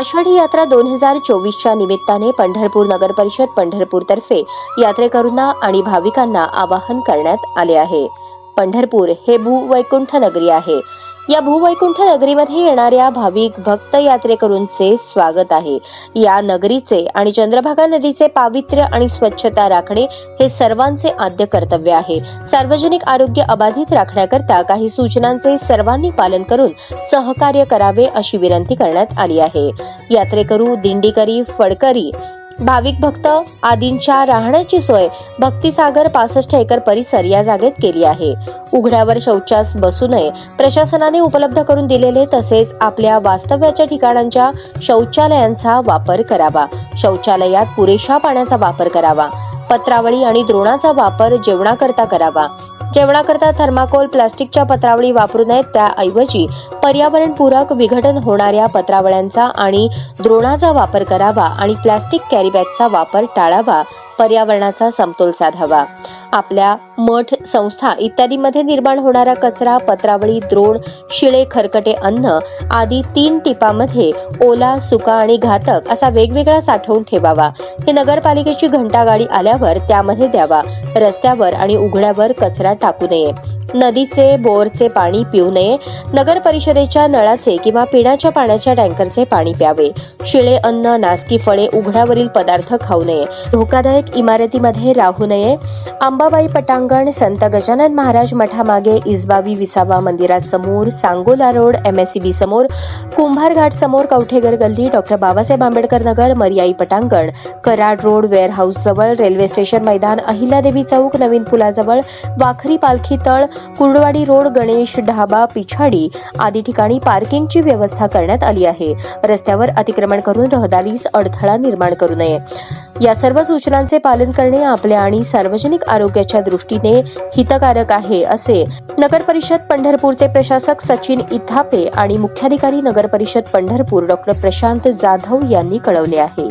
आषाढी यात्रा दोन हजार चोवीसच्या निमित्ताने पंढरपूर नगर परिषद पंढरपूरतर्फे यात्रेकरूंना आणि भाविकांना आवाहन करण्यात आले आहे. पंढरपूर हे भूवैकुंठ नगरी आहे. या भूवैकुंठ नगरीमध्ये येणाऱ्या भाविक भक्त यात्रेकरूंचे स्वागत आहे. या नगरीचे आणि चंद्रभागा नदीचे पावित्र्य आणि स्वच्छता राखणे हे सर्वांचे आद्य कर्तव्य आहे. सार्वजनिक आरोग्य अबाधित राखण्याकरता काही सूचनांचे सर्वांनी पालन करून सहकार्य करावे अशी विनंती करण्यात आली आहे. यात्रेकरू दिंडीकरी फडकरी भाविक भक्त आदींच्या राहण्याची सोय भक्तिसागर पासष्ट एकर परिसर या जागेत केली आहे. उघड्यावर शौचास बसू नये प्रशासनाने उपलब्ध करून दिलेले तसेच आपल्या वास्तव्याच्या ठिकाणांच्या शौचालयांचा वापर करावा. शौचालयात पुरेशा पाण्याचा वापर करावा. पत्रावळी आणि द्रोणाचा वापर जेवणाकरता करावा. जेवणाकरता थर्माकोल प्लास्टिकच्या पत्रावळी वापरू नयेत त्याऐवजी पर्यावरणपूरक विघटन होणाऱ्या पत्रावळ्यांचा आणि द्रोणाचा वापर करावा आणि प्लास्टिक कॅरीबॅगचा वापर टाळावा पर्यावरणाचा समतोल साधावा. आपल्या मठ संस्था इत्यादीमध्ये निर्माण होणारा कचरा पत्रावळी द्रोण शिळे खरकटे अन्न आदी तीन टिपामध्ये ओला सुका आणि घातक असा वेगवेगळा साठवून ठेवावा. हे नगरपालिकेची घंटागाडी आल्यावर त्यामध्ये द्यावा. रस्त्यावर आणि उघड्यावर कचरा टाकू नये. नदीचे बोरचे पाणी पिऊ नये. नगर परिषदेच्या नळाचे किंवा पिण्याच्या पाण्याच्या टँकरचे पाणी प्यावे. शिळे अन्न नासकी फळे उघड्यावरील पदार्थ खाऊ नये. धोकादायक इमारतीमध्ये राहू नये. आंबाबाई पटांगण संत गजानन महाराज मठामागे इजबावी विसावा मंदिरासमोर सांगोला रोड एमएससीबी समोर कुंभार घाट समोर कवठेगर गल्ली डॉक्टर बाबासाहेब आंबेडकर नगर मर्याई पटांगण कराड रोड वेअरहाऊस जवळ रेल्वे स्टेशन मैदान अहिल्यादेवी चौक नवीन पुलाजवळ वाखरी पालखी तळ कुर्डवाडी रोड गणेश ढाबा पिछाडी आदी ठिकाणी पार्किंगची व्यवस्था करण्यात आली आहे. रस्त्यावर अतिक्रमण करून रहदारीस अडथळा निर्माण करू नये. या सर्व सूचनांचे पालन करणे आपल्या आणि सार्वजनिक आरोग्याच्या दृष्टीने हितकारक आहे असे नगर परिषद पंढरपूरचे प्रशासक सचिन इथापे आणि मुख्याधिकारी नगर परिषद पंढरपूर डॉक्टर प्रशांत जाधव यांनी कळवले आहे.